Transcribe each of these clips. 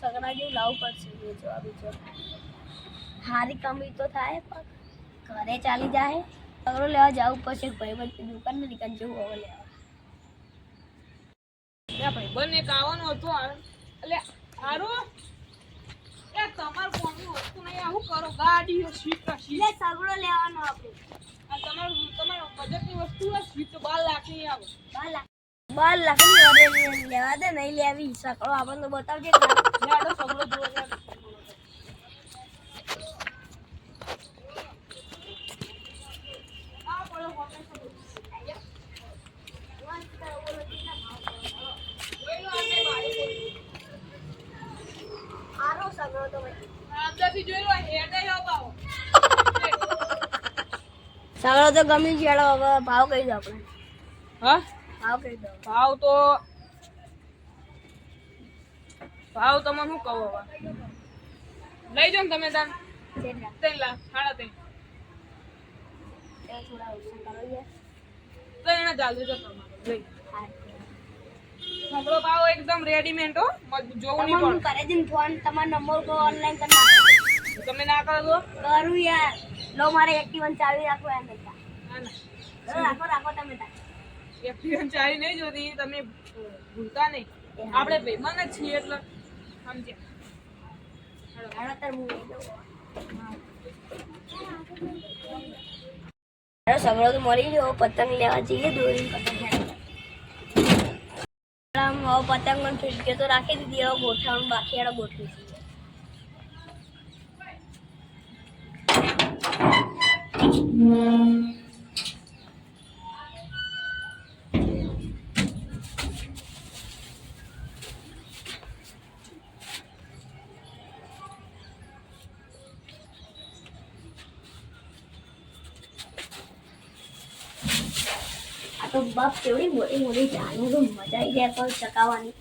સગના જેવું લાવવું પડશે વેચવા બીજો હારી કમાઈ તો થાય પણ ઘરે ચાલી જાય. સગડો લેવા જવું પડશે ભાઈ બધી દુકાન ને દુકાન જેવું હવે લેવા. ભાઈ બંને એક આવવાનું હતું એટલે સારું એ તમારું કોમનું વસ્તુ નહીં આવું કરો. ગાડી સ્વીટ સ્વીટ સગડો લેવાનો આપણે. તમારું તમારું બજેટની વસ્તુ હોય સ્વીટ બાર લાખની આવે. બાર લાખ. બાર લાખની લેવા દે નહીં લેવી સગડો આપણને બતાવજે. લાડો સગડો જોવો સગડો. તો ગમી હવે ભાવ કહી દો આપણે. હા? ભાવ કહી દો ભાવ તો ભાવ તમે શું કહો હવે? લઈ જાઓ ને તમે તાર ત્રણ લાખ સાડા ત્રણ તે તો એને ચાલુ છે તમારે. લઈ. એકદમ રેડીમેડ હો. જોવું નહીં તમારું કરે છે ફોન તમારો નંબર કો ઓનલાઈન કરી તમે ના કરો તો? કરું યાર. લો મારે એક્ટિવન ચાવી રાખો એમ બેટા ના રાખો રાખો તમે તાર ચાલી નહીં જોતી તમે ભૂલતા નહીં. આપણે ભાઈબંધ જ છીએ એટલે સમજ્યા. સગડો તો મળી ગયો પતંગ લેવા જઈએ દોરી. પતંગ લેવા. હવે પતંગ પણ ફીટકે તો રાખી દીધી હવે ગોઠવણ બાકી એને ગોઠવી દઈએ આ તો બાપ કેવડી મોટી મોટી જાનું તો મજા આવી જાય પણ ચકાવવાની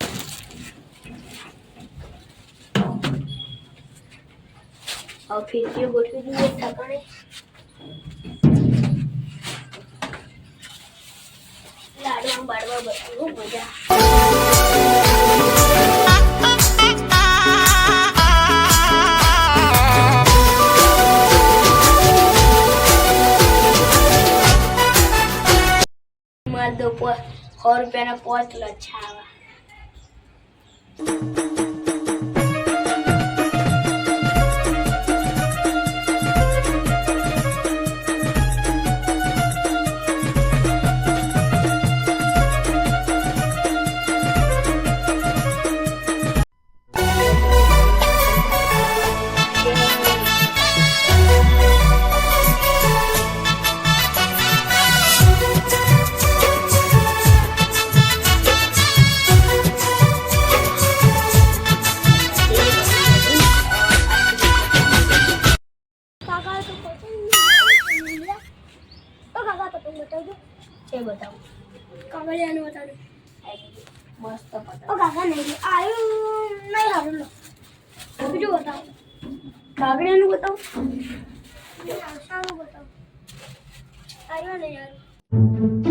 હવે ફીરકીઓ ગોઠવી દઈએ ઠકાણે. લાડવા બાડવા બધું મજા. સો રૂપિયાના પોચ લચ્છાવા કાકા પતંગ બતાવજો. છે બતાવો. કાગળિયાનું બતાવજો. મસ્ત પતંગ ઓ કાકા નહીં આયું નહીં હારું લો. બીજું બતાવો. કાગળિયાનું બતાવો. આશાનું બતાવો. આયું નહીં યાર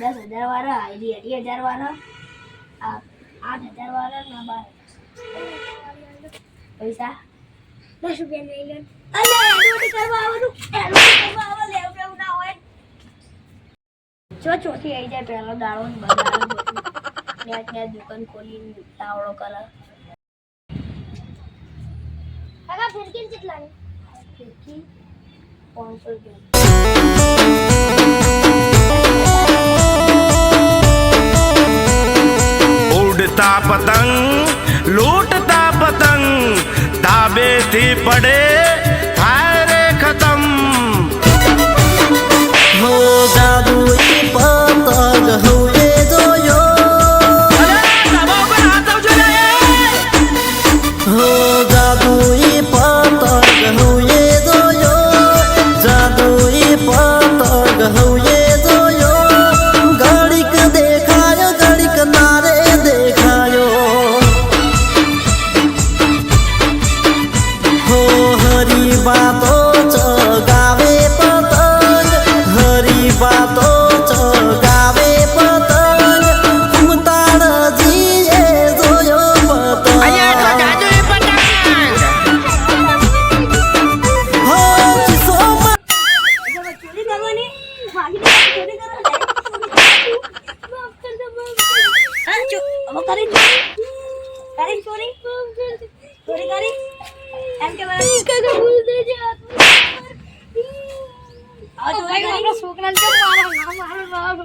દસ હજાર વાળા અઢી હજાર વાળા આઠ હજાર વાળા બાર પૈસા? દસ રૂપિયા લઈ લે. અલે કરવા આવવાનું. કરવા આવો લેવું લેવું ના હોય. જો ચોથી આવી જાય પહેલો દાડો ને ત્યાં દુકાન ખોલીને તાવડો કરે. કાકા ફિરકી કેટલા ફિરકી પાંચસો રૂપિયા ઉડતા પતંગ લૂટતા પતંગ તાબેથી પડે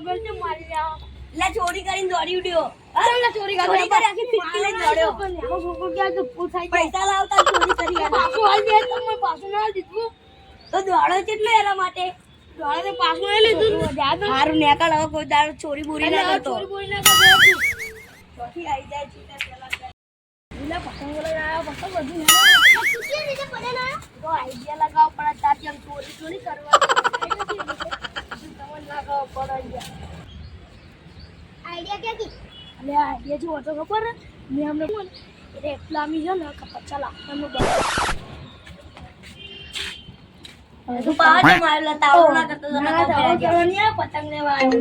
મારી લે ચોરી કરીને દોડી ઉડ્યો. લે ચોરી કરી આખી ફિટકી લઈને દોડ્યો. છોકરો ક્યાં તો ભૂલ પૈસા લાવતા ચોરી કરી પાછું હાલ દે તો મને પાછું ના દીધું તો દોડો કેટલો એના માટે? દોડો તો પાછું નહીં લીધું હારું નેકાળ હવે કોઈ દાડો ચોરી બોરી ના કરતો. ચોરી બોરી ના કરતો ચોથી આવી જાય છે પેલા પતંગ લગાવ્યા પતંગ બધું તો આઈડિયા લગાવ પડે આમ ચોરી ચોરી કરવા આઈડિયા ક્યાંથી? એટલે આઈડિયા જો હતો ખબર. મેં અમને એટલે એટલા મી જો ને કે પચાસ લાખનું તું તો મારેલા તાવ ના કરતો તો ના તાવ કરવાની પતંગ લેવા આવ્યો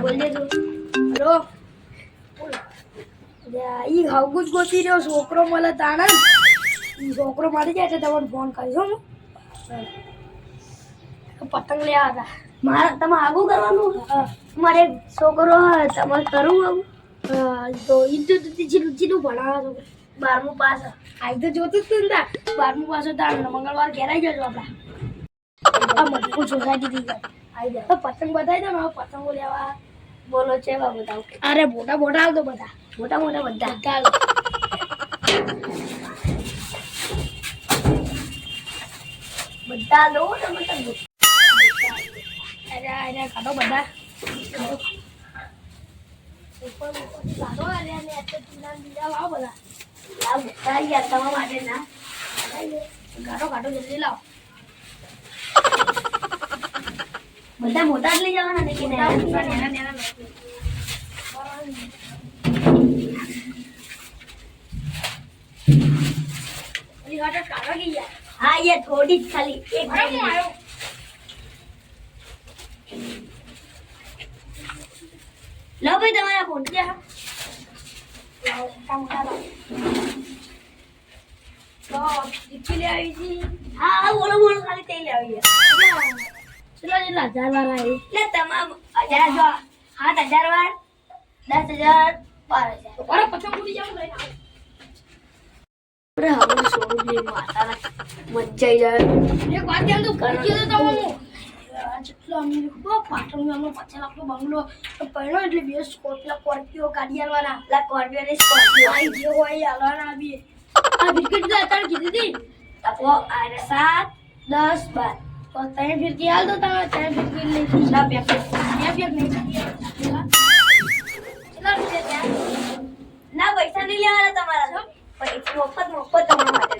બોલ દે તું ઈ હાઉગુજ ગોતી રહ્યો છોકરો મળે તાણા. છોકરો મળી જાય એટલે તમને ફોન કરીશ હું. પતંગ લેવા હતા. મારે તમે આગું કરવાનું? મારે એક છોકરો તમારે કરવું આવું? તો એ તો ચીલું ચીલું ભણાવો છો. બારમું પાસ. આવી તો જોતું જ ને. બારમું પાસ હતા મંગળવાર ઘેરાઈ જજો આપણા. આ મજબૂત સોસાયટી થી જાય. આવી જાય તો પતંગ બતાવી દો ને પતંગો લેવા બોલો છે બા બતાવો અરે મોટા મોટા આવતો બધા. મોટા મોટા બધા. બધા. બધા લો ને મતલબ અરે અરે કાઢો બધા કાઢો અરે બીજા લાવો બધા લાવ બધા યાર તમારા માટે ના કાઢો કાઢો જલ્દી લાવો બધા મોટા જ લઈ જવાના ને કે નાના હા યાર થોડી જ ખાલી એક લો ભાઈ તમારા ફોન ક્યાં હજાર વાર સાત હજાર દસ હજાર બાર હજાર. બી મજા આવી જાય. એક વાત ધ્યાન તો કરી તો તમને જેટલો અમીર ખબર પાટણમાં અમને પચાસ લાખનો બંગલો તો પહેલો એટલે બે સ્કોર્પિયો સ્કોર્પિયો ગાડી આલવાના એટલે સ્કોર્પિયો ને સ્કોર્પિયો. આવી જે હોય એ આલવાના આ વિકેટ તો અત્યારે કીધી હતી. તો આરે સાત દસ બાર. તો તમે ફિરકી હાલ દો તમે તમે ફિરકી લઈ ના પેક બે પેક નહીં કેટલા? રૂપિયા ના પૈસા નહીં લેવાના તમારા. પૈસા મફત મફત તમારા માટે.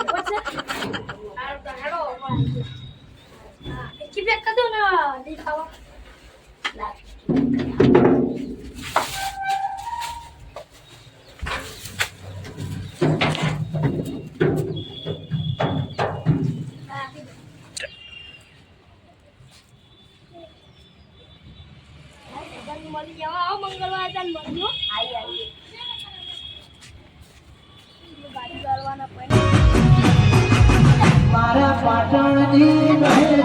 બરાબર છે હારું તો હેડો હા એકી પેક કરી દો ને નહીં ખાવા ના મળી જવા આવો મંગળવાર તાન મળ્યો આઈ આઈ ગાડી કરવાના પડે મારા પાટણની મહેલ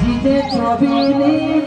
જીતે ચોવીની